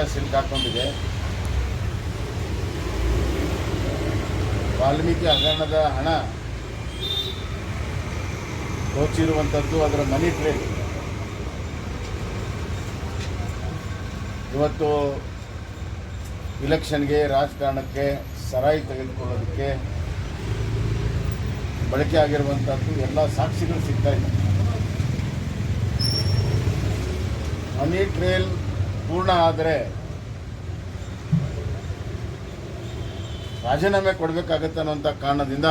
ಇಡೀ ಹಾಕೊಂಡಿದೆ. ವಾಲ್ಮೀಕಿ ಹಗರಣದ ಹಣ ದೋಚಿರುವಂಥದ್ದು ಅದರ ಮನಿ ಟ್ರೇಲ್ ಇವತ್ತು ಇಲೆಕ್ಷನ್ಗೆ, ರಾಜಕಾರಣಕ್ಕೆ ಸರಾಯಿ ತೆಗೆದುಕೊಳ್ಳೋದಕ್ಕೆ ಬಳಕೆ ಆಗಿರುವಂಥದ್ದು ಎಲ್ಲ ಸಾಕ್ಷಿಗಳು ಸಿಗ್ತಾ ಇದೆ ಮನಿ ಟ್ರೇಲ್ ಪೂರ್ಣ ಆದರೆ ರಾಜೀನಾಮೆ ಕೊಡಬೇಕಾಗತ್ತೆ ಅನ್ನುವಂಥ ಕಾರಣದಿಂದ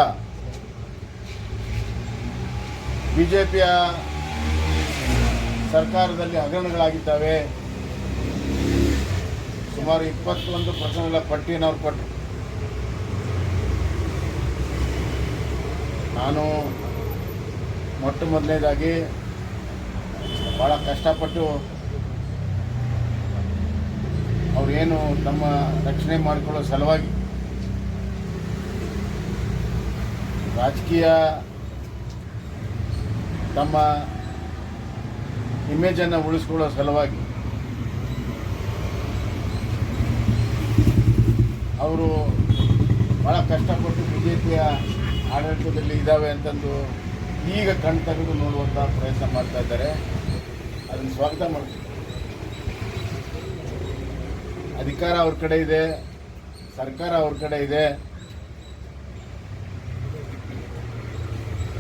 ಬಿ ಜೆ ಪಿಯ ಸರ್ಕಾರದಲ್ಲಿ ಹಗರಣಗಳಾಗಿದ್ದಾವೆ. ಸುಮಾರು ಇಪ್ಪತ್ತೊಂದು ಪ್ರಕರಣಗಳ ಪಟ್ಟಿಯನ್ನು ಅವ್ರು ಕೊಟ್ಟರು ನಾನು ಮೊಟ್ಟ ಮೊದಲನೇದಾಗಿ ಭಾಳ ಕಷ್ಟಪಟ್ಟು ಅವ್ರೇನು ತಮ್ಮ ರಕ್ಷಣೆ ಮಾಡಿಕೊಳ್ಳೋ ಸಲುವಾಗಿ ರಾಜಕೀಯ ತಮ್ಮ ಇಮೇಜನ್ನು ಉಳಿಸ್ಕೊಳ್ಳೋ ಸಲುವಾಗಿ ಅವರು ಭಾಳ ಕಷ್ಟಪಟ್ಟು ಬಿ ಜೆ ಪಿಯ ಆಡಳಿತದಲ್ಲಿ ಇದ್ದಾವೆ ಅಂತಂದು ಈಗ ಕಣ್ ತೆಗೆದು ನೋಡುವಂಥ ಪ್ರಯತ್ನ ಮಾಡ್ತಾ ಇದ್ದಾರೆ. ಅದನ್ನು ಸ್ವಾಗತ ಮಾಡ್ತೀವಿ ಅಧಿಕಾರ ಅವ್ರ ಕಡೆ ಇದೆ, ಸರ್ಕಾರ ಅವ್ರ ಕಡೆ ಇದೆ.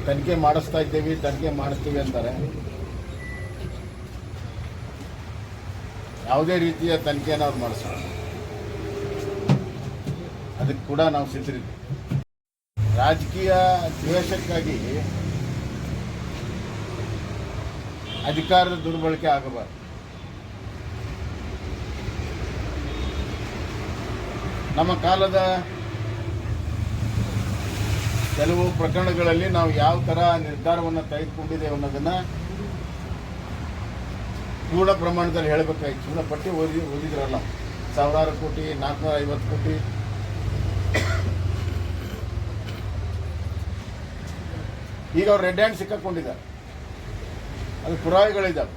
ತನಿಖೆ ಮಾಡಿಸ್ತಾ ಇದ್ದೇವೆ, ತನಿಖೆ ಮಾಡಿಸ್ತೀವಿ ಅಂತಾರೆ. ಯಾವುದೇ ರೀತಿಯ ತನಿಖೆಯನ್ನು ಅವ್ರು ಮಾಡಿಸ್ತಾರೆ. ಅದಕ್ಕೆ ಕೂಡ ನಾವು ಸಿದ್ಧರಿದ್ದೀವಿ. ರಾಜಕೀಯ ದ್ವೇಷಕ್ಕಾಗಿ ಅಧಿಕಾರದ ದುರ್ಬಳಕೆ ಆಗಬಾರ್ದು. ನಮ್ಮ ಕಾಲದ ಕೆಲವು ಪ್ರಕರಣಗಳಲ್ಲಿ ನಾವು ಯಾವ ಥರ ನಿರ್ಧಾರವನ್ನು ತೆಗೆದುಕೊಂಡಿದ್ದೇವೆ ಅನ್ನೋದನ್ನು ಪೂರ್ಣ ಪ್ರಮಾಣದಲ್ಲಿ ಹೇಳಬೇಕಾಗಿತ್ತು ಸುಮ್ಮನೆ ಪಟ್ಟಿ ಓದಿ, ಓದಿದ್ರಲ್ಲ. ಸಾವಿರಾರು ಕೋಟಿ ನಾಲ್ಕುನೂರ ಐವತ್ತು ಕೋಟಿ. ಈಗ ಅವ್ರು ರೆಡ್ ಹ್ಯಾಂಡ್ ಸಿಕ್ಕಾಕೊಂಡಿದ್ದಾರೆ. ಅದು ಪುರಾವೆಗಳಿದ್ದಾವೆ.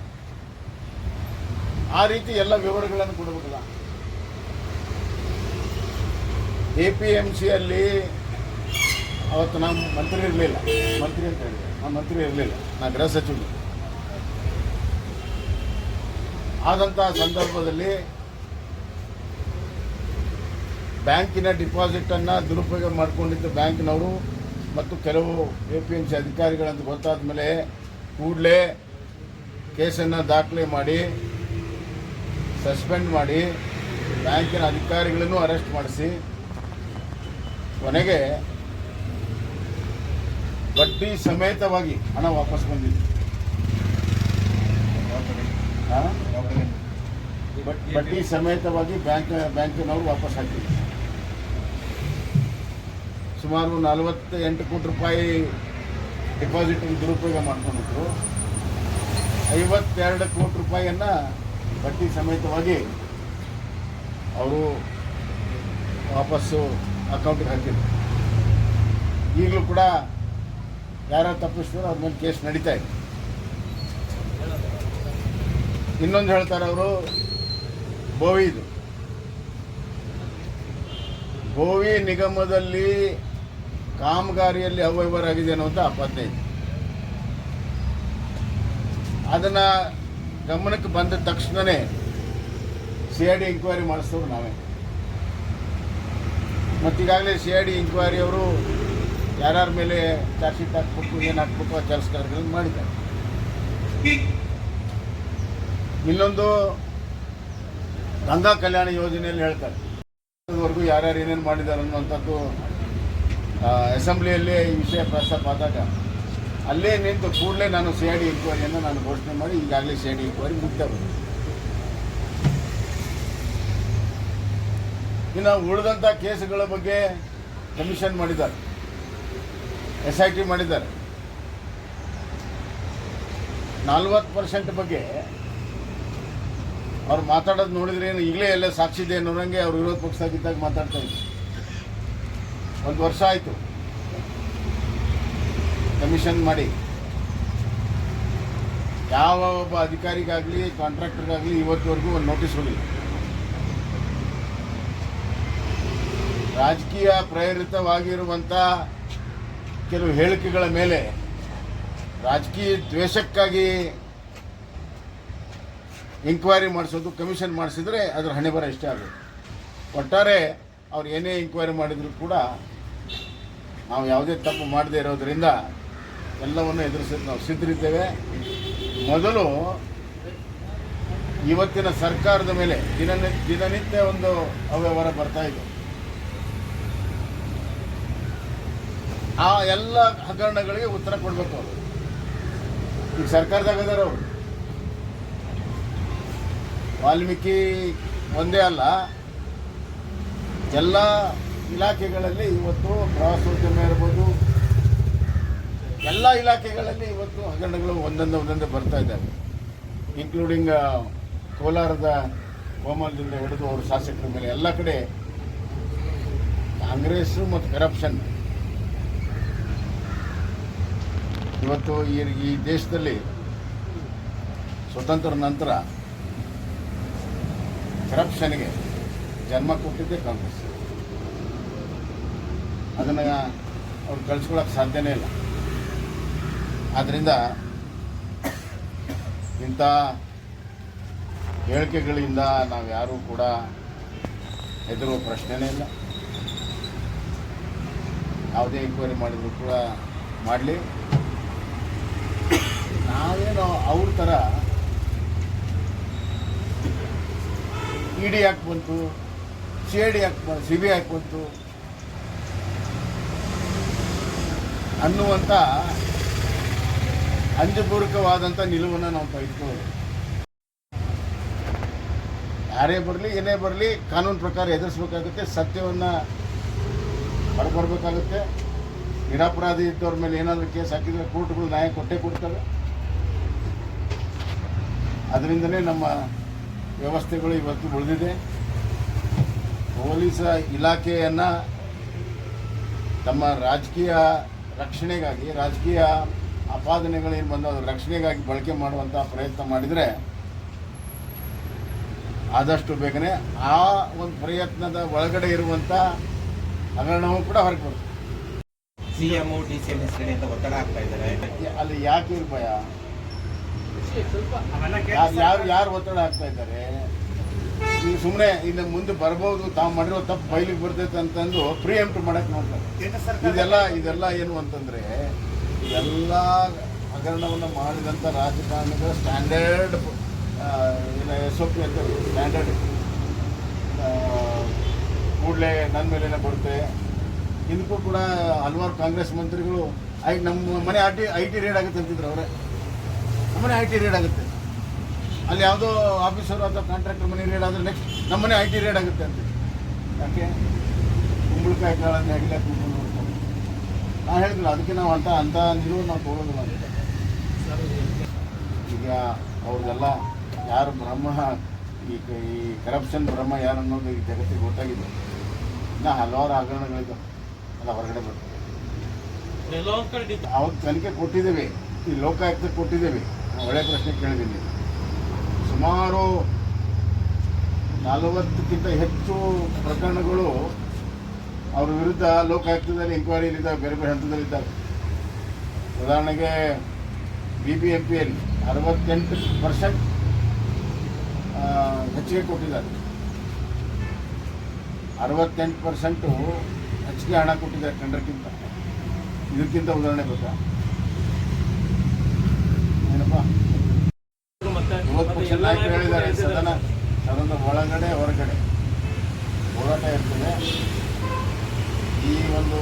ಆ ರೀತಿ ಎಲ್ಲ ವಿವರಗಳನ್ನು ಕೊಡಬೇಕಲ್ಲ. ಎ ಪಿ ಎಂ ಸಿಯಲ್ಲಿ ಅವತ್ತು ನಮ್ಮ ಮಂತ್ರಿ ಇರಲಿಲ್ಲ. ಮಂತ್ರಿ ಅಂತ ಹೇಳಿದೆ. ನಮ್ಮ ಮಂತ್ರಿ ಇರಲಿಲ್ಲ. ನಾನು ಗೃಹ ಸಚಿವರು ಆದಂತಹ ಸಂದರ್ಭದಲ್ಲಿ ಬ್ಯಾಂಕಿನ ಡಿಪಾಸಿಟನ್ನು ದುರುಪಯೋಗ ಮಾಡಿಕೊಂಡಿದ್ದ ಬ್ಯಾಂಕ್ನವರು ಮತ್ತು ಕೆಲವು ಎ ಪಿ ಎಂ ಸಿ ಅಧಿಕಾರಿಗಳಂತ ಗೊತ್ತಾದ ಮೇಲೆ ಕೂಡಲೇ ಕೇಸನ್ನು ದಾಖಲೆ ಮಾಡಿ, ಸಸ್ಪೆಂಡ್ ಮಾಡಿ ಬ್ಯಾಂಕಿನ ಅಧಿಕಾರಿಗಳನ್ನು ಅರೆಸ್ಟ್ ಮಾಡಿಸಿ ಕೊನೆಗೆ ಬಡ್ಡಿ ಸಮೇತವಾಗಿ ಹಣ ವಾಪಸ್ ಬಂದಿದೆ. ಬಡ್ಡಿ ಸಮೇತವಾಗಿ ಬ್ಯಾಂಕ್, ಬ್ಯಾಂಕಿನವರು ವಾಪಸ್ ಹಾಕಿದ್ರು. ಸುಮಾರು ನಲವತ್ತ ಎಂಟು ಕೋಟಿ ರೂಪಾಯಿ ಡಿಪಾಸಿಟ್ ದುರುಪಯೋಗ ಮಾಡ್ಕೊಂಡಿದ್ರು. ಐವತ್ತೆರಡು ಕೋಟಿ ರೂಪಾಯಿಯನ್ನು ಬಡ್ಡಿ ಸಮೇತವಾಗಿ ಅವರು ವಾಪಸ್ಸು ಅಕೌಂಟಿಗೆ ಹಾಕಿದ್ರು. ಈಗಲೂ ಕೂಡ ಯಾರು ತಪ್ಪಿಸಿದ್ರು, ಅವ್ರ ಮೇಲೆ ಕೇಸ್ ನಡೀತಾ ಇದೆ. ಇನ್ನೊಂದು ಹೇಳ್ತಾರೆ ಅವರು ಬೋವಿದು ಗೋವಿ ನಿಗಮದಲ್ಲಿ ಕಾಮಗಾರಿಯಲ್ಲಿ ಅವ್ಯವಹಾರ ಆಗಿದೆ ಅಂತ ಆಪಾದನೆ ಇದೆ. ಅದನ್ನು ಗಮನಕ್ಕೆ ಬಂದ ತಕ್ಷಣವೇ ಸಿ ಐ ಡಿ ಎಂಕ್ವೈರಿ ಮಾಡಿಸ್ತವ್ರು ನಾವೇ. ಮತ್ತೀಗಾಗಲೇ ಸಿ ಐ ಡಿ ಎಂಕ್ವೈರಿ ಅವರು ಯಾರ್ಯಾರ ಮೇಲೆ ಚಾರ್ಜ್ ಶೀಟ್ ಹಾಕ್ಬೇಕು, ಏನು ಹಾಕ್ಬೇಕು ಆ ಕೆಲಸ ಕಾರ್ಯಗಳನ್ನು ಮಾಡಿದ್ದಾರೆ. ಇನ್ನೊಂದು ಗಂಗಾ ಕಲ್ಯಾಣ ಯೋಜನೆಯಲ್ಲಿ ಹೇಳ್ತಾರೆ. ಇದುವರೆಗೂ ಯಾರ್ಯಾರು ಏನೇನು ಮಾಡಿದ್ದಾರೆ ಅನ್ನುವಂಥದ್ದು ಅಸೆಂಬ್ಲಿಯಲ್ಲಿ ಈ ವಿಷಯ ಪ್ರಸ್ತಾಪ ಆದಾಗ ಅಲ್ಲೇ ನಿಂತು ಕೂಡಲೇ ನಾನು ಸಿ ಐ ಡಿ ಇನ್ಕ್ವೈರಿಯನ್ನು ನಾನು ಘೋಷಣೆ ಮಾಡಿ ಈಗಾಗಲೇ ಸಿ ಐ ಡಿ ಇನ್ಕ್ವೈರಿ ಮುಗ್ತಾ ಇನ್ನು ಉಳಿದಂಥ ಕೇಸುಗಳ ಬಗ್ಗೆ ಕಮಿಷನ್ ಮಾಡಿದ್ದಾರೆ. ಎಸ್ ಐ ಟಿ ಮಾಡಿದ್ದಾರೆ. ನಲ್ವತ್ತು ಪರ್ಸೆಂಟ್ ಬಗ್ಗೆ ಅವ್ರು ಮಾತಾಡೋದು ನೋಡಿದ್ರೆ ಏನು ಈಗಲೇ ಎಲ್ಲ ಸಾಕ್ಷಿ ಇದೆ ಅನ್ನೋರಂಗೆ ಅವ್ರು ವಿರೋಧ ಪಕ್ಷದಾಗಿದ್ದಾಗ ಮಾತಾಡ್ತಾ ಇದ್ರು. ಒಂದು ವರ್ಷ ಆಯಿತು. ಕಮಿಷನ್ ಮಾಡಿ. ಯಾವ ಒಬ್ಬ ಅಧಿಕಾರಿಗಾಗಲಿ ಕಾಂಟ್ರಾಕ್ಟರ್ಗಾಗಲಿ ಇವತ್ತುವರೆಗೂ ಒಂದು ನೋಟಿಸ್ ಹೋಗಿಲ್ಲ ರಾಜಕೀಯ ಪ್ರೇರಿತವಾಗಿರುವಂಥ ಕೆಲವು ಹೇಳಿಕೆಗಳ ಮೇಲೆ ರಾಜಕೀಯ ದ್ವೇಷಕ್ಕಾಗಿ ಇನ್ಕ್ವೈರಿ ಮಾಡಿಸೋದು ಕಮಿಷನ್ ಮಾಡಿಸಿದ್ರೆ ಅದರ ಹಣೆ ಬರ ಇಷ್ಟೇ ಆಗುತ್ತೆ. ಒಟ್ಟಾರೆ ಅವ್ರು ಏನೇ ಎಂಕ್ವೈರಿ ಮಾಡಿದರೂ ಕೂಡ ನಾವು ಯಾವುದೇ ತಪ್ಪು ಮಾಡದೇ ಇರೋದರಿಂದ ಎಲ್ಲವನ್ನು ಎದುರಿಸೋದು ನಾವು ಸಿದ್ಧರಿದ್ದೇವೆ. ಮೊದಲು ಇವತ್ತಿನ ಸರ್ಕಾರದ ಮೇಲೆ ದಿನನಿ, ದಿನನಿತ್ಯ ಒಂದು ಅವ್ಯವಹಾರ ಬರ್ತಾ ಇದೆ. ಆ ಎಲ್ಲ ಹಗರಣಗಳಿಗೆ ಉತ್ತರ ಕೊಡಬೇಕು ಅವರು. ಈಗ ಸರ್ಕಾರದಾಗ ಅದಾರ ಅವರು. ವಾಲ್ಮೀಕಿ ಒಂದೇ ಅಲ್ಲ, ಎಲ್ಲ ಇಲಾಖೆಗಳಲ್ಲಿ ಇವತ್ತು ಪ್ರವಾಸೋದ್ಯಮ ಇರ್ಬೋದು, ಎಲ್ಲ ಇಲಾಖೆಗಳಲ್ಲಿ ಇವತ್ತು ಹಗರಣಗಳು ಒಂದೊಂದು ಒಂದೊಂದು ಬರ್ತಾ ಇದ್ದಾವೆ. ಇನ್ಕ್ಲೂಡಿಂಗ್ ಕೋಲಾರದ ಕೋಮಲದಿಂದ ಹಿಡಿದು ಅವರು ಶಾಸಕರ ಮೇಲೆ ಎಲ್ಲ ಕಡೆ ಕಾಂಗ್ರೆಸ್ ಮತ್ತು ಕರಪ್ಷನ್ ಇವತ್ತು ಈ ದೇಶದಲ್ಲಿ ಸ್ವತಂತ್ರ ನಂತರ ಕರಪ್ಷನ್ಗೆ ಜನ್ಮ ಕೊಟ್ಟಿದ್ದೇ ಕಾಂಗ್ರೆಸ್. ಅದನ್ನು ಅವ್ರು ಕಳಿಸ್ಕೊಳಕ್ಕೆ ಸಾಧ್ಯನೇ ಇಲ್ಲ. ಆದ್ದರಿಂದ ಇಂಥ ಹೇಳಿಕೆಗಳಿಂದ ನಾವು ಯಾರೂ ಕೂಡ ಹೆದರುವ ಪ್ರಶ್ನೆನೇ ಇಲ್ಲ. ಯಾವುದೇ ಎಂಕ್ವೈರಿ ಮಾಡಿದರೂ ಕೂಡ ಮಾಡಲಿ. ನಾವೇನೋ ಅವ್ರ ಥರ ಇ ಡಿ ಯಾಕೆ ಬಂತು ಸಿ ಐ ಡಿ ಯಾಕೆ ಬಂತು ಸಿ ಬಿ ಯಾಕೆ ಬಂತು ಅನ್ನುವಂಥ ಅಂಜಪೂರ್ವಕವಾದಂಥ ನಿಲುವನ್ನು ನಾವು ತೆಗೆದುಕೊಳ್ಳೋದು ಯಾರೇ ಬರಲಿ, ಏನೇ ಬರಲಿ, ಕಾನೂನು ಪ್ರಕಾರ ಎದುರಿಸ್ಬೇಕಾಗುತ್ತೆ, ಸತ್ಯವನ್ನು ಹೊರಬರಬೇಕಾಗುತ್ತೆ ನಿರಾಪರಾಧಿ ಇದ್ದವ್ರ ಮೇಲೆ ಏನಾದರೂ ಕೇಸ್ ಹಾಕಿದರೆ ಕೋರ್ಟ್ಗಳು ನ್ಯಾಯ ಕೊಟ್ಟೇ ಕೊಡ್ತವೆ. ಅದರಿಂದಲೇ ನಮ್ಮ ವ್ಯವಸ್ಥೆಗಳು ಇವತ್ತು ಉಳಿದಿದೆ. ಪೊಲೀಸ್ ಇಲಾಖೆಯನ್ನು ತಮ್ಮ ರಾಜಕೀಯ ರಕ್ಷಣೆಗಾಗಿ ರಾಜಕೀಯ ಆಪಾದನೆಗಳೇನು ಬಂದು ಅದರ ರಕ್ಷಣೆಗಾಗಿ ಬಳಕೆ ಮಾಡುವಂಥ ಪ್ರಯತ್ನ ಮಾಡಿದರೆ ಆದಷ್ಟು ಬೇಗನೆ ಆ ಒಂದು ಪ್ರಯತ್ನದ ಒಳಗಡೆ ಇರುವಂಥ ಹಗರಣವೂ ಕೂಡ ಹೊರಗೆ ಡಿ ಸಿ ಎಂ ಎಸ್ ಕಡೆಯಿಂದ ಒತ್ತಡ ಆಗ್ತಾ ಇದ್ದಾರೆ. ಅಲ್ಲಿ ಯಾಕೆ ಭಯ ಯಾರು ಯಾರು ಯಾರು ಒತ್ತಡ ಹಾಕ್ತಾ ಇದ್ದಾರೆ? ಸುಮ್ಮನೆ ಇನ್ನು ಮುಂದೆ ಬರಬಹುದು ತಾವು ಮಾಡಿರೋ ತಪ್ಪು ಬಯಲಿಗೆ ಬರ್ತೈತೆ ಅಂತಂದು ಪ್ರಿಯಂಪ್ಟ್ ಮಾಡಕ್ಕೆ ನೋಡ್ತಾರೆ. ಇದೆಲ್ಲ ಇದೆಲ್ಲ ಏನು ಅಂತಂದ್ರೆ ಎಲ್ಲ ಹಗರಣವನ್ನು ಮಾಡಿದಂಥ ರಾಜಕಾರಣಿಗಳ ಸ್ಟ್ಯಾಂಡರ್ಡ್ ಎಸ್ ಒ ಪಿ ಅಂತ ಸ್ಟ್ಯಾಂಡರ್ಡ್ ಕೂಡಲೇ ನನ್ನ ಮೇಲೇನೆ ಬರುತ್ತೆ. ಇದಕ್ಕೂ ಕೂಡ ಹಲವಾರು ಕಾಂಗ್ರೆಸ್ ಮಂತ್ರಿಗಳು ಐ ನಮ್ಮ ಮನೆ I T I T raid ಆಗುತ್ತೆ ಅಂತಿದ್ರು ಅವರೇ. ನಮ್ಮನೆ ಐ ಟಿ ರೇಡ್ ಆಗುತ್ತೆ. ಅಲ್ಲಿ ಯಾವುದೋ ಆಫೀಸರು ಅಥವಾ ಕಾಂಟ್ರಾಕ್ಟರ್ ಮನೆ ರೇಡ್ ಆದರೆ ನೆಕ್ಸ್ಟ್ ನಮ್ಮನೆ ಐ ಟಿ ರೇಡ್ ಆಗುತ್ತೆ ಅಂತ. ಯಾಕೆ? ಕುಂಬಳಕಾಯಿ ಕಾಳನ್ನು ಹೇಗಿಲ್ಲ ಕುಂಬಳ ನೋಡ್ಕೊಂಡು. ನಾನು ಹೇಳಿದ್ರು ಅದಕ್ಕೆ ನಾವು ಅಂತ ಅಂಥ ನಿಲುವು ನಾವು ತೊಗೊಳೋದು ಅಂತ ಈಗ ಅವ್ರದ್ದೆಲ್ಲ ಯಾರು ಬ್ರಹ್ಮ ಈ ಈ ಕರಪ್ಷನ್ ಬ್ರಹ್ಮ ಯಾರು ಅನ್ನೋದು ಈ ಜಗತ್ತಿಗೆ ಗೊತ್ತಾಗಿದೆ. ಇನ್ನು ಹಲವಾರು ಹಗರಣಗಳಿದ್ದು ಎಲ್ಲ ಹೊರಗಡೆ ಬರ್ತದೆ ಅವಾಗ ತನಿಖೆ ಕೊಟ್ಟಿದ್ದೇವೆ. ಈ ಲೋಕಾಯುಕ್ತ ಕೊಟ್ಟಿದ್ದೇವೆ. ಒಳ್ಳೆ ಪ್ರಶ್ನೆ ಕೇಳಿದ್ದೀನಿ. ಸುಮಾರು ನಲವತ್ತಕ್ಕಿಂತ ಹೆಚ್ಚು ಪ್ರಕರಣಗಳು ಅವ್ರ ವಿರುದ್ಧ ಲೋಕಾಯುಕ್ತದಲ್ಲಿ ಎಂಕ್ವೈರಿಲಿದ್ದಾವೆ ಬೇರೆ ಬೇರೆ ಹಂತದಲ್ಲಿದ್ದಾವೆ. ಉದಾಹರಣೆಗೆ ಬಿ ಬಿ ಎಂ ಪಿಯಲ್ಲಿ ಅರವತ್ತೆಂಟು ಪರ್ಸೆಂಟ್ ಹೆಚ್ಚಿಗೆ ಕೊಟ್ಟಿದ್ದಾರೆ. ಅರವತ್ತೆಂಟು ಪರ್ಸೆಂಟು ಹೆಚ್ಚಿಗೆ ಹಣ ಕೊಟ್ಟಿದ್ದಾರೆ ಟೆಂಡರ್ಗಿಂತ ಇದಕ್ಕಿಂತ ಉದಾಹರಣೆ ಬೇಕಾ ಸದನದ ಒಳಗಡೆ ಹೊರಗಡೆ. ಹೋರಾಟ ಇರ್ತದೆ. ಈ ಒಂದು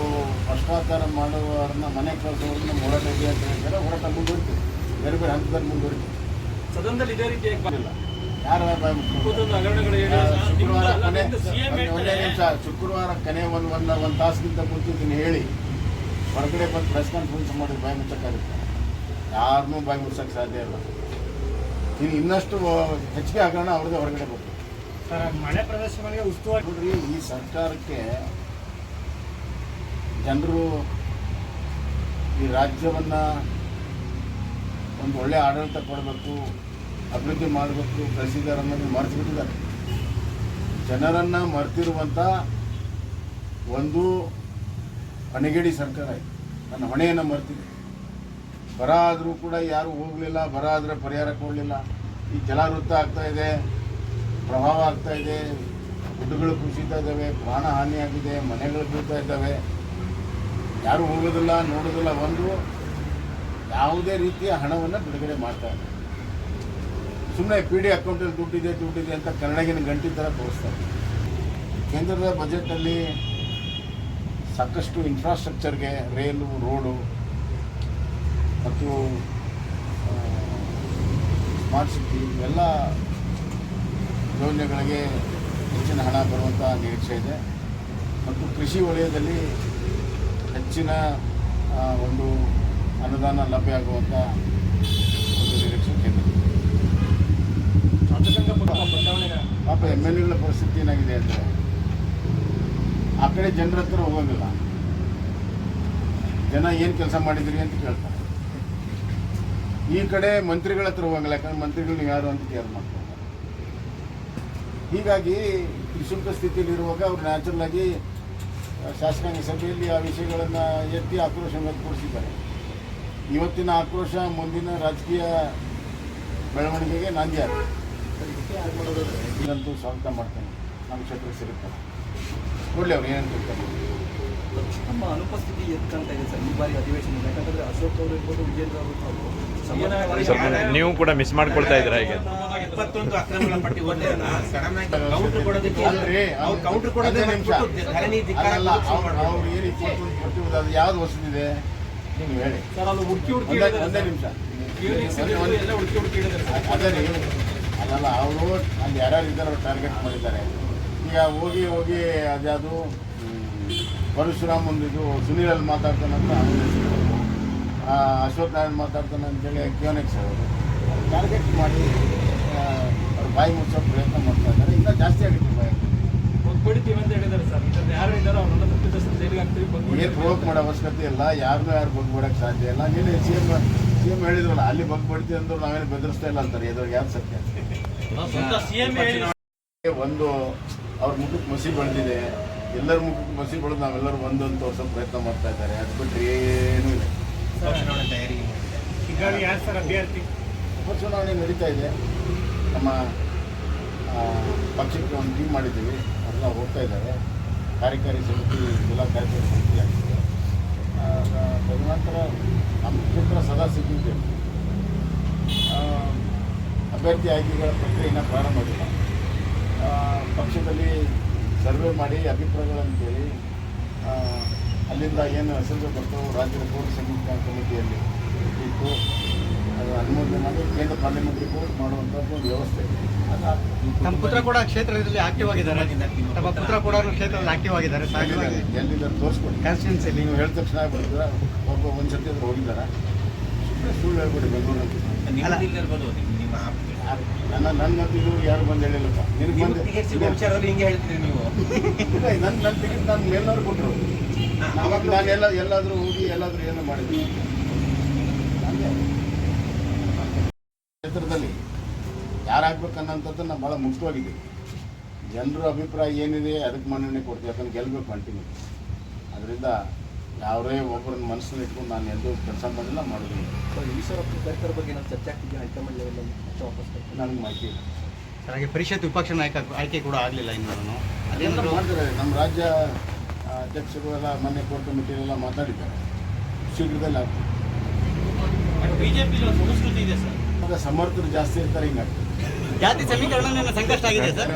ಭ್ರಷ್ಟಾಚಾರ ಮಾಡುವವರನ್ನ ಮನೆ ಕಳಿಸೋರನ್ನ ಹೋರಾಟ ಇದೆ ಅಂತ ಹೇಳ್ತಾರೆ. ಹೋರಾಟ ಮುಂದುವರಿತು ಬೇರೆ ಬೇರೆ ಹಂತದಲ್ಲಿ ಮುಂದುವರಿತು ಸದನದಲ್ಲಿ ಇದೇ ರೀತಿ ಇಲ್ಲ. ಯಾರ ಶುಕ್ರವಾರ ಕೊನೆ ಒಂದೇ ನಿಮಿಷ. ಶುಕ್ರವಾರ ಕೊನೆ ಒಂದು ಒಂದು ಒಂದು ತಾಸಿಗಿಂತ ಮುಂಚಿದ್ದೀನಿ ಹೇಳಿ. ಹೊರಗಡೆ ಬಂದು ಪ್ರೆಸ್ ಕಾನ್ಫರೆನ್ಸ್ ಮಾಡಿ ಬಾಯಿ ಮುಚ್ಚಕ್ಕಾಗುತ್ತೆ. ಯಾರನ್ನೂ ಬಾಯಿ ಮುಚ್ಚಕ್ಕೆ ಸಾಧ್ಯ ಇಲ್ಲ. ಇನ್ನು ಇನ್ನಷ್ಟು ಹೆಚ್ಚಿಗೆ ಆಗೋಣ ಅವ್ರದ್ದೇ ಹೊರಗಡೆ ಬರ್ತದೆ ಮಳೆ ಪ್ರದೇಶಗಳಿಗೆ ಉಸ್ತುವಾರಿ ನೋಡ್ರಿ ಈ ಸರ್ಕಾರಕ್ಕೆ ಜನರು ಈ ರಾಜ್ಯವನ್ನ ಒಂದು ಒಳ್ಳೆ ಆಡಳಿತ ಕೊಡಬೇಕು ಅಭಿವೃದ್ಧಿ ಮಾಡಬೇಕು ಕಳಿಸಿದ್ದಾರೆ ಅನ್ನೋದು ಮರೆತುಬಿಟ್ಟಿದ್ದಾರೆ ಜನರನ್ನು ಮರೆತಿರುವಂಥ ಒಂದು ಅಣೆಗೇಡಿ ಸರ್ಕಾರ ಇದೆ. ನನ್ನ ಹೊಣೆಯನ್ನು ಮರ್ತಿದೆ. ಬರ ಆದರೂ ಕೂಡ ಯಾರೂ ಹೋಗಲಿಲ್ಲ, ಬರ ಆದರೆ ಪರಿಹಾರ ಕೊಡಲಿಲ್ಲ. ಈ ಜಲಾವೃತ್ತ ಆಗ್ತಾ ಇದೆ ಪ್ರಭಾವ ಆಗ್ತಾ ಇದೆ, ಗುಡ್ಡಗಳು ಕುಸಿತಾ ಇದ್ದಾವೆ, ಪ್ರಾಣ ಹಾನಿಯಾಗಿದೆ, ಮನೆಗಳು ಬೀಳ್ತಾ ಇದ್ದಾವೆ. ಯಾರು ಹೋಗೋದಿಲ್ಲ, ನೋಡೋದಿಲ್ಲ ಒಂದು ಯಾವುದೇ ರೀತಿಯ ಹಣವನ್ನು ಬಿಡುಗಡೆ ಮಾಡ್ತಾ ಇಲ್ಲ. ಸುಮ್ಮನೆ ಪಿ ಡಿ ಅಕೌಂಟಲ್ಲಿ ದುಡ್ಡಿದೆ ದುಡ್ಡಿದೆ ಅಂತ ಕನ್ನಡಗಿನ ಗಂಟೆ ಥರ ತೋರಿಸ್ತಾರೆ ಕೇಂದ್ರದ ಬಜೆಟಲ್ಲಿ ಸಾಕಷ್ಟು ಇನ್ಫ್ರಾಸ್ಟ್ರಕ್ಚರ್ಗೆ ರೈಲು, ರೋಡು ಮತ್ತು ಸ್ಮಾರ್ಟ್ ಸಿಟಿ ಇವೆಲ್ಲ ಯೋಜನೆಗಳಿಗೆ ಹೆಚ್ಚಿನ ಹಣ ಬರುವಂಥ ನಿರೀಕ್ಷೆ ಇದೆ. ಮತ್ತು ಕೃಷಿ ವಲಯದಲ್ಲಿ ಹೆಚ್ಚಿನ ಒಂದು ಅನುದಾನ ಲಭ್ಯ ಆಗುವಂಥ ಒಂದು ನಿರೀಕ್ಷೆ ಪಾಪ ಎಂ ಎಲ್ ಎಗಳ ಪರಿಸ್ಥಿತಿ ಏನಾಗಿದೆ ಅಂದರೆ ಆ ಕಡೆ ಜನರ ಹತ್ರ ಹೋಗೋಂಗಿಲ್ಲ. ಜನ ಏನು ಕೆಲಸ ಮಾಡಿದ್ರಿ ಅಂತ ಕೇಳ್ತಾರೆ. ಈ ಕಡೆ ಮಂತ್ರಿಗಳ ಹತ್ರ ಹೋಗಂಗಿಲ್ಲ ಯಾಕಂದ್ರೆ ಮಂತ್ರಿಗಳನ್ನ ಯಾರು ಅಂತ ಕೇರ್ ಮಾಡ್ತಾರೆ ಹೀಗಾಗಿ ತ್ರಿಶುಲ್ಕ ಸ್ಥಿತಿಯಲ್ಲಿರುವಾಗ ಅವ್ರು ನ್ಯಾಚುರಲ್ ಆಗಿ ಶಾಸಕಾಂಗ ಸಭೆಯಲ್ಲಿ ಆ ವಿಷಯಗಳನ್ನು ಎತ್ತಿ ಆಕ್ರೋಶ ವ್ಯಕ್ತಪಡಿಸಿದ್ದಾರೆ. ಇವತ್ತಿನ ಆಕ್ರೋಶ ಮುಂದಿನ ರಾಜಕೀಯ ಬೆಳವಣಿಗೆಗೆ ನಾಂದಿ ಆಗಿದೆ ಇದಂತೂ ಸ್ವಾಗತ ಮಾಡ್ತೇನೆ. ನಮ್ಮ ಕ್ಷೇತ್ರ ಸಿಗುತ್ತೆ. ಒಳ್ಳೆಯವ್ರು ಅವ್ರು ಏನಂತ ನಮ್ಮ ಅನುಪಸ್ಥಿತಿ ಎತ್ತಂತ ಇದೆ ಸರ್ ಈ ಬಾರಿ ಅಧಿವೇಶನ ಯಾಕಂತಂದ್ರೆ ಅಶೋಕ್ ಅವರು ಇರ್ಬೋದು ವಿಜೇಂದ್ರ ಅವರು ಇರ್ಬೋದು. ನೀವು ಕೂಡ ಮಿಸ್ ಮಾಡ್ಕೊಳ್ತಾ ಇದ್ರ ಈಗ ಇಪ್ಪತ್ತೊಂದು ಅಕ್ರಮಗಳ ಪಟ್ಟಿ ಕೌಂಟರ್ ಕೊಡೋದಕ್ಕೆ ಅವ್ರು ಕೌಂಟರ್ ಕೊಡೋದೇ ಧರಣಿ ಅವ್ರು ಏನು ಇಪ್ಪತ್ತೊಂದು ಅದು ಯಾವ್ದು ಹೊಸದಿದೆ? ನೀವು ಹೇಳಿ. ಸರ್ ಅದು ಹುಡುಕಿ ಹುಡುಕಿ ಒಂದೇ ಹೇಳಿದ್ದಾರೆ ಒಂದೇ ಸರ್. ನಿಮಿಷ. ಅದೇ ರೀ. ಅಲ್ಲಲ್ಲ ಅವರು ಅಲ್ಲಿ ಯಾರ್ಯಾರು ಇದ್ದಾರೆ ಅವ್ರು ಟಾರ್ಗೆಟ್ ಮಾಡಿದ್ದಾರೆ. ಈಗ ಹೋಗಿ ಹೋಗಿ ಅದ್ಯಾವುದು ಪರಶುರಾಮ್ ಒಂದಿದು ಸುನೀಲಲ್ಲಿ ಮಾತಾಡ್ತಾನಂತ ಅಶ್ವಥ್ ನಾರಾಯಣ್ ಮಾತಾಡ್ತಾನೆ ಅಂತೇಳಿ ಕ್ಯೂನೆಕ್ಸ್ ಅವರು. ಟಾರ್ಗೆಟ್ ಮಾಡಿ ಅವ್ರು ಬಾಯಿ ಮುಚ್ಚೋ ಪ್ರಯತ್ನ ಮಾಡ್ತಾ ಇದ್ದಾರೆ. ಇನ್ನೂ ಜಾಸ್ತಿ ಆಗುತ್ತೆ ಬಾಯಿ ಅಂತ ಹೇಳಿದ್ದಾರೆ ಸರ್. ಯಾರು ಇದ್ದಾರೋ ಅವ್ರನ್ನ ಜೈಲಿಗೆ ಹಾಕ್ತೀವಿ ಏನು ಪ್ರೋಕ್ ಮಾಡೋ ಅವಶ್ಯಕತೆ ಇಲ್ಲ. ಯಾರನ್ನೂ ಯಾರು ಬಗ್ಬಿಡಕ್ಕೆ ಸಾಧ್ಯ ಇಲ್ಲ. ನೀನು ಸಿ ಎಂ ಸಿ ಎಂ ಹೇಳಿದ್ರಲ್ಲ ಅಲ್ಲಿ ಬಗ್ಬಿಡ್ತೀವಿ ಅಂದ್ರು ನಾವೇನು ಬೆದರಿಸ್ತಾ ಇಲ್ಲ ಅಂತಾರೆ. ಇದ್ರಿಗೆ ಯಾರು ಸತ್ಯ? ಒಂದು ಅವ್ರ ಮುಖಕ್ಕೆ ಮಸಿ ಬೆಳೆದಿದೆ. ಎಲ್ಲರ ಮುಖಕ್ಕೆ ಮಸಿ ಬೆಳೆದು ನಾವೆಲ್ಲರೂ ಒಂದೊಂದು ತೋರಿಸೋ ಪ್ರಯತ್ನ ಮಾಡ್ತಾ ಇದ್ದಾರೆ. ಅದು ಬಿಟ್ಟರೆ ಏನೂ ಇಲ್ಲ. ತಯಾರಿ. ಹೀಗಾಗಿ ಯಾರು ಸರ್ ಅಭ್ಯರ್ಥಿ? ಉಪಚುನಾವಣೆ ನಡೀತಾ ಇದೆ. ನಮ್ಮ ಪಕ್ಷಕ್ಕೆ ಒಂದು ಟೀಮ್ ಮಾಡಿದ್ದೀವಿ. ಎಲ್ಲ ಹೋಗ್ತಾ ಇದ್ದಾರೆ. ಕಾರ್ಯಕಾರಿ ಸಮಿತಿ ಜಿಲ್ಲಾ ಕಾರ್ಯಕಾರಿ ಸಮಿತಿ ಆಗ್ತದೆ. ತದನಂತರ ನಮ್ಮ ಕ್ಷೇತ್ರ ಸದಾ ಸಿದ್ದಿದ್ದೇವೆ ಆ, ಅಭ್ಯರ್ಥಿ ಆಯ್ಕೆಗಳ ಪ್ರಕ್ರಿಯೆಯನ್ನು ಪ್ರಾರಂಭ ಆ, ಪಕ್ಷದಲ್ಲಿ ಸರ್ವೆ ಮಾಡಿ ಅಭಿಪ್ರಾಯಗಳನ್ನು ಕೇಳಿ ಆ, ಅಲ್ಲಿಂದ ಏನು ಹೆಸರು ಬಂತು ರಾಜ್ಯದ ಕೋರ್ ಸಂಯುಕ್ತ ಕಮಿಟಿಯಲ್ಲಿ ಇಟ್ಟು ಅದು ಅನುಮೋದನೆ ಮಾಡಿ ಕೇಂದ್ರ ಪಾರ್ಲಿಮೆಂಟ್ರಿ ಕೋರ್ಟ್ ಮಾಡುವಂಥದ್ದು ಒಂದು ವ್ಯವಸ್ಥೆ. ನಮ್ಮ ಪುತ್ರ ಕೂಡ ಕ್ಷೇತ್ರದಲ್ಲಿ ಆಕ್ಟಿವ್ ಆಗಿದ್ದಾರೆ. ತಮ್ಮ ಪುತ್ರ ಕೂಡ ಕ್ಷೇತ್ರದಲ್ಲಿ ಆಕ್ಟಿವ್ ಆಗಿದ್ದಾರೆ. ಎಲ್ಲಿಂದ ಎಲ್ಲಿದ್ದಾರೆ ತೋರಿಸ್ಕೊಡಿ. ಕಾನ್ಸ್ಟಿಟ್ಯೂನ್ಸಿ ನೀವು ಹೇಳಿದ ತಕ್ಷಣ ಬರ್ತೀರ ಒಬ್ಬ ಒಂದು ಸರ್ತಿ ಅದ್ರ ಹೋಗಿದ್ದಾರೆ? ಸುಮ್ಮನೆ ಸುಳ್ಳು ಹೇಳ್ಬಿಡಿ ಬೆಂಗಳೂರಲ್ಲಿ. ನನ್ನ ನನ್ನ ಇದು ಯಾರು ಬಂದು ಹೇಳಿಲ್ಲಪ್ಪ. ನಿನಗೆ ಬಂದು. ಟಿಕೆಟ್ ಸಿಗೋ ವಿಚಾರದಲ್ಲಿ ಹಿಂಗೆ ಹೇಳ್ತೀರಿ ನೀವು. ಇಲ್ಲ ನನ್ನ ನನ್ನ ಟಿಕೆಟ್ ನಾನು ಮೇಲ್ನವ್ರು ಕೊಟ್ಟರು ಅವಾಗ ನಾನು ಎಲ್ಲ ಎಲ್ಲಾದರೂ ಹೋಗಿ ಎಲ್ಲಾದರೂ ಏನೋ ಮಾಡಿದ್ವಿ. ಕ್ಷೇತ್ರದಲ್ಲಿ ಕ್ಷೇತ್ರದಲ್ಲಿ ಯಾರಾಗಬೇಕನ್ನೋಂಥದ್ದು ನಾನು ಭಾಳ ಮುಖ್ಯವಾಗಿದ್ದೀವಿ ಜನರ ಅಭಿಪ್ರಾಯ ಏನಿದೆ ಅದಕ್ಕೆ ಮನ್ನಣೆ ಕೊಡ್ತೀವಿ. ಯಾಕಂದ್ರೆ ಗೆಲ್ಲಬೇಕು ಕಂಟಿನ್ಯೂ ಅದರಿಂದ ಯಾವುದೇ ಒಬ್ಬರನ್ನ ಮನಸ್ಸಲ್ಲಿ ಇಟ್ಕೊಂಡು ನಾನು ಎಲ್ಲೂ ಕೆಲಸ ಮಾಡಿಲ್ಲ ಈ ಈಶ್ವರಪ್ಪ ಸರ್ಕಾರ ಬಗ್ಗೆ ನಾವು ಚರ್ಚೆ ಆಗ್ತಿದ್ದೀವಿ ಹೈಕಮಾಂಡ್ ಲೆವೆಲ್ ವಾಪಸ್. ನನಗೆ ಮಾಹಿತಿ ಇಲ್ಲ. ಹಾಗೆ ಪರಿಷತ್ ವಿಪಕ್ಷ ನಾಯಕ ಆಯ್ಕೆ ಕೂಡ ಆಗಲಿಲ್ಲ ಇನ್ನೂ ಅದೆಲ್ಲ ಅದೇನಾದ್ರು ಮಾಡ್ತಾರೆ. ನಮ್ಮ ರಾಜ್ಯ ಅಧ್ಯಕ್ಷರು ಎಲ್ಲ ಮೊನ್ನೆ ಕೋರ್ ಕಮಿಟಿಯಲ್ಲೆಲ್ಲ ಮಾತಾಡಿದ್ದಾರೆ. ಶೀಘ್ರದಲ್ಲಿ ಆಗ್ತದೆ. ಬಿಜೆಪಿ ಸಂಸ್ಕೃತಿ ಇದೆ ಸರ್. ಸಮರ್ಥರು ಜಾಸ್ತಿ ಇರ್ತಾರೆ ಹಿಂಗಾಗ್ತದೆ ಜಾತಿ ಸಮೀಕರಣ ಸಂಕಷ್ಟ ಆಗಿದೆ ಸರ್.